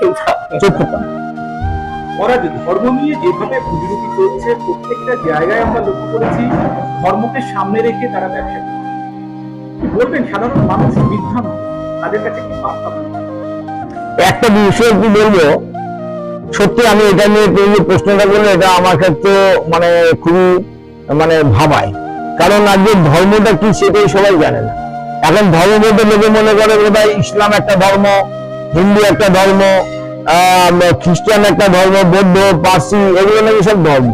চোখটা মহারাজ ধর্ম নিয়ে যেভাবে চলছে প্রত্যেকটা জায়গায় আমরা লক্ষ্য করেছি ধর্মকে সামনে রেখে তারা ব্যবসা বলবেন সাধারণ মানুষ বিভ্রান্ত তাদের কাছে কি বার্তা একটা বিষয় কি বলব? সত্যি আমি এটা নিয়ে তুমি যে প্রশ্নটা করলে এটা আমার ক্ষেত্রে মানে খুবই মানে ভাবায়। কারণ আজকে ধর্মটা কি সেটাই সবাই জানে না। এখন ধর্ম বলতে লোকে মনে করে বোধহয় ইসলাম একটা ধর্ম হিন্দু একটা ধর্ম খ্রিস্টান একটা ধর্ম, বৌদ্ধ, পার্সি, এগুলো নাকি সব ধর্ম।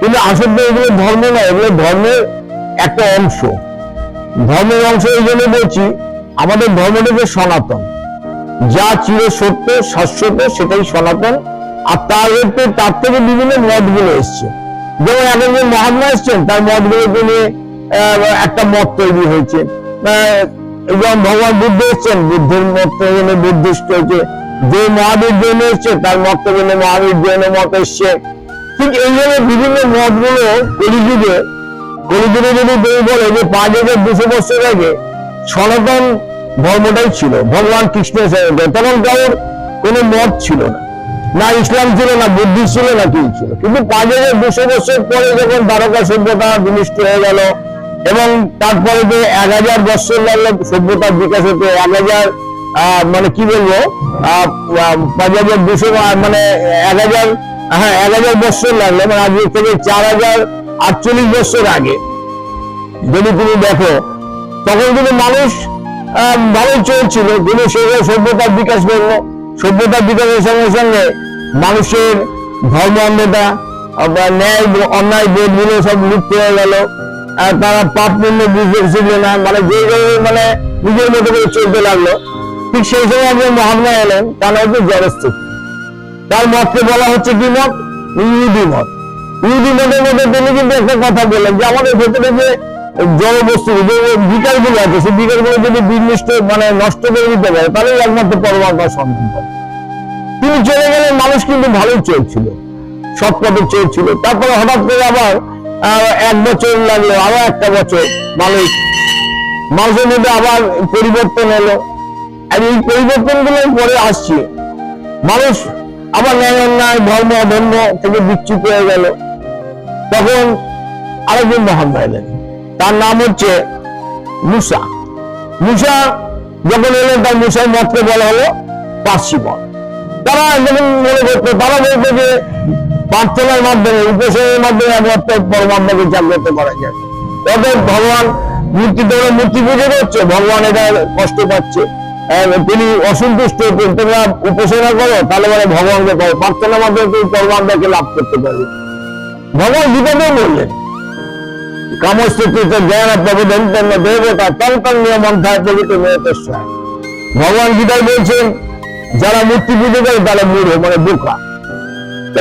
কিন্তু আসলে এগুলো ধর্ম না, এগুলো ধর্মের একটা অংশ। ধর্মের অংশ এই জন্য বলছি, আমাদের ধর্মটা যে সনাতন। যা চির সত্য, শাশ্বত, সেটাই সনাতন। আর তার তার থেকে বিভিন্ন মতগুলো এসছে। যেমন এখন যে মহাত্মা এসছেন, তার মতগুলোকে নিয়ে একটা মত তৈরি হয়েছে। এবং ভগবান বুদ্ধ এসছেন বুদ্ধের মত থেকে নিয়ে হয়েছে যে মহাবীর জৈন এসছে তার মত নিয়ে মহাবীর জৈন মত এসছে। ঠিক এইভাবে বিভিন্ন মতগুলো কলিযুগে কলিযুগে যদি তুমি বলে যে পাঁচ হাজার দুশো বছর আগে সনাতন ধর্মটাই ছিল, ভগবান কৃষ্ণ তখন কারোর কোনো মত ছিল না। না ইসলাম ছিল, না বুদ্ধি ছিল, না কি ছিল। কিন্তু পাঁচ হাজার দুশো বছর পরে যখন দ্বারকা সভ্যতা বিনিষ্ট হয়ে গেল এবং তারপরে যে এক হাজার বছর লাগল সভ্যতার বিকাশ হতে এক হাজার মানে কি বলব পাঁচ হাজার দুশো মানে এক হাজার হ্যাঁ এক হাজার বছর লাগল মানে আজকে থেকে চার হাজার আটচল্লিশ বছর আগে। যদি তুমি দেখো, তখন কিন্তু মানুষ ভালোই চলছিল, কিন্তু সেই সভ্যতার বিকাশ করল সভ্যতার বিকাশের সঙ্গে সঙ্গে মানুষের ধর্ম অন্ধতা ন্যায়, অন্যায় বোধগুলো সব লুপ্ত হয়ে গেল। তারা পাপ পুণ্য বুঝতে শিখলো না মানে যে যে- মানে নিজের মতো করে চলতে লাগল, ঠিক সেই সময় একজন মহাত্মা এলেন, তার হচ্ছে জড়স্থিত তার মতকে বলা হচ্ছে কি মত ইহুদি মত। ইহুদি মতের মধ্যে তিনি কিন্তু একটা কথা বললেন যে আমাদের ভেতরে যে জড় বস্তু যে বিকারগুলো আছে, সেই বিকারগুলো যদি বিনষ্ট মানে নষ্ট করে দিতে পারে তাহলে একমাত্র পরমাত্মার সন্ধান পাবে। তিনি চলে গেলেন, মানুষ কিন্তু ভালোই চলছিল সৎ পথে চলছিল। তারপরে হঠাৎ করে আবার এক বছর লাগল আবার একটা বছর, ভালোই। মানুষের মধ্যে আবার পরিবর্তন এলো। আর এই পরিবর্তনগুলো পরে আসছে। মানুষ আবার ন্যায় অন্যায়, ধর্ম অধর্ম থেকে বিচ্যুত হয়ে গেল। তখন আরেকজন মহাত্মা এলেন তার নাম হচ্ছে মুসা। মুসা যখন এলেন তার মুসার মতকে বলা হলো পার্সি তারা যখন মনে করতো, তারা বলতো যে প্রার্থনার মাধ্যমে উপসনের মাধ্যমে একমাত্র পরমাত্মাকে জাগ্রত করা যায়। অতএব ভগবান মূর্তি তোমরা মূর্তি পুজো করছ, ভগবান এটা কষ্ট পাচ্ছে। তিনি অসন্তুষ্ট তোমরা উপাসনা করো, তাহলে মানে ভগবানকে করো প্রার্থনার মাধ্যমে তুমি পরমাত্মাকে লাভ করতে পারবে। ভগবান গীতাতেও বললেন কামস্থিত জ্ঞান প্রবোধন দেবতা তন্ত্র নিয়ম অধ্যায় পবিত্র মেয়েতেশ্বর ভগবান গীতায় বলছেন, যারা মূর্তি পুজো করে তারা মূঢ় মানে বোকা।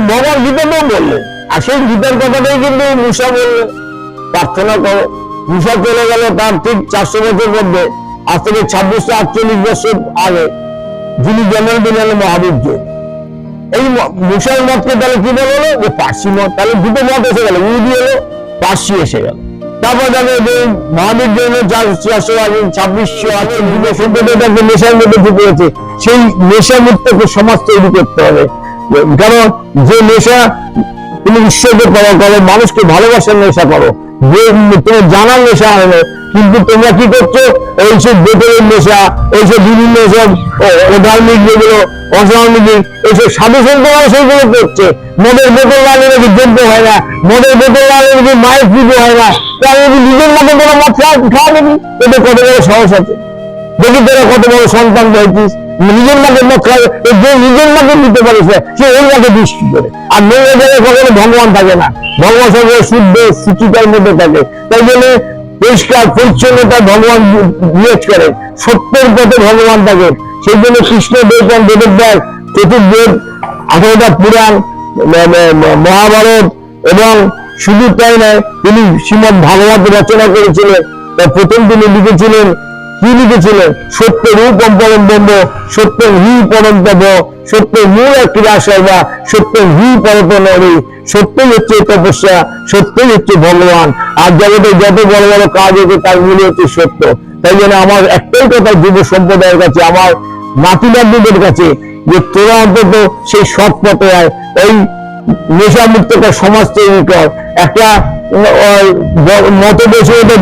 ভগবান গীতাতেও বললেন আর সেই গীতার কথাটাই কিন্তু মুসা বললেন প্রার্থনা করো। মুসা চলে গেল তার ঠিক চারশো বছর মধ্যে আজ থেকে ছাব্বিশশো আটচল্লিশ বছর আগে যিনি জন্ম দিলেন মহাবীর জৈন। এই ম- মুসার মতকে তাহলে কি বলা হলো? যে পার্সি মত। তাহলে দুটো মত এসে গেল। ইহুদি এলো পার্সি এসে গেল। তারপর দেখো যে মহাবীর জন্য চারশো আগে, ছাব্বিশশো আগে যুব সভ্যতাকে নেশার মধ্যে ঢুকে সেই নেশা মুক্ত সমাজ তৈরি করতে হবে। কারণ যে নেশা তুমি ঈশ্বরকে করো করো, মানুষকে ভালোবাসার নেশা করো। যে তুমি জানার নেশা হলো কিন্তু তোমরা কি করছ? এইসব বোতলের নেশা, এইসব বিভিন্ন সব অধার্মিক যেগুলো, অসামাজিক, এইসব সাধু সন্তরা সেগুলো করছে। মদের বোতল লাগালে নাকি যোগ্য হয় না? মদের বোতল লাগালে নাকি মায়ের পুজো হয় না? তাহলে নিজের মতো করে মদ খাওয়া খাওয়া এতে কত বড় সাহস আছে? দেখি তোরা কত বড় সন্তান হয়েছিস। নিজের মাকে যে নিজের মাকে নিতে পারিস না, সে ওই মাকে দৃষ্টি করে। আর মেয়ের জায়গায় কখনো ভগবান থাকে না। ভগবান সঙ্গে শুদ্ধ সুচিতার মধ্যে থাকে। তাই জন্য পরিষ্কার পরিচ্ছন্নতা ভগবান বিয়োগ করে। সত্যের পথে ভগবান থাকে। সেই জন্য কৃষ্ণ দেবন বেদব্যাস চতুর্দেব আঠারোটা পুরাণ মহাভারত এবং শুধু তাই নয় তিনি শ্রীমদ ভাগবত রচনা করেছিলেন। তার প্রথম তিনি লিখেছিলেন কি লিখেছিলেন সত্য রূপ পরম ব্রহ্ম সত্য হি পরম তব সত্য মূল ক্রিয়া সর্বা সত্য হি পরত নরি সত্যই হচ্ছে তপস্যা, সত্যই হচ্ছে ভগবান। আর জগতে যত বড় বড় কাজ হচ্ছে মূল হচ্ছে সত্য। তাই জন্য আমার একটাই কথা যুব সম্প্রদায়ের কাছে, আমার নাতি নাতনিদের কাছে, যে তোরা অন্তত সেই সৎ পথে আয়। এই নেশামুক্ত একটা সমাজ তৈরি কর। একটা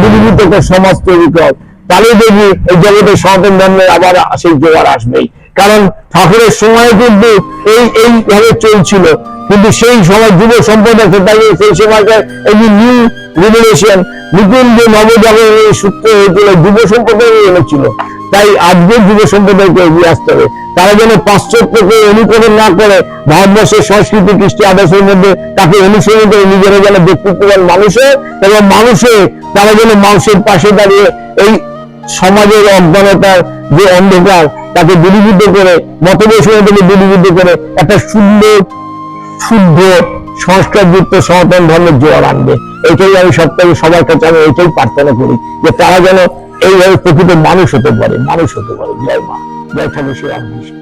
দূরীভূত একটা সমাজ তৈরি কর। তাহলে দেখবি এই জগতে সনাতন ধর্মের আবার সেই জোয়ার আসবেই। কারণ ঠাকুরের সময় কিন্তু এই এইভাবে চলছিল। কিন্তু সেই সময় যুব সম্প্রদায় তাই সেই সময়টা এই যে নিউ রেভলিউশন নতুন যে নবজাগরণের সূত্র হয়েছিল, যুব সম্প্রদায় এনেছিল তাই আজকে যুব সম্প্রদায়কে এগিয়ে আসতে হবে। তারা যেন পাশ্চাত্যকে অনুকরণ না করে, ভারতবর্ষের সংস্কৃতি, কৃষ্টি আদর্শের মধ্যে তাকে অনুসরণ করে নিজেরা যেন ব্যক্তিত্ববান মানুষের এবং মানুষের তারা যেন মানুষের পাশে দাঁড়িয়ে এই সমাজের অজ্ঞানতার যে অন্ধকার, তাকে দূরীভূত করে মতবৈষম্যতাকে দূরীভূত করে একটা সুন্দর শুদ্ধ, সংস্কারযুক্ত, সনাতন ধর্মের জোয়ার আনবে। এটাই আমি সবথেকে সবার কাছে আমি এটাই প্রার্থনা করি যে তারা যেন এইভাবে প্রকৃত মানুষ হতে পারে, মানুষ হতে পারে। জয় মা, জয় ঠাকুর শ্রী রামকৃষ্ণ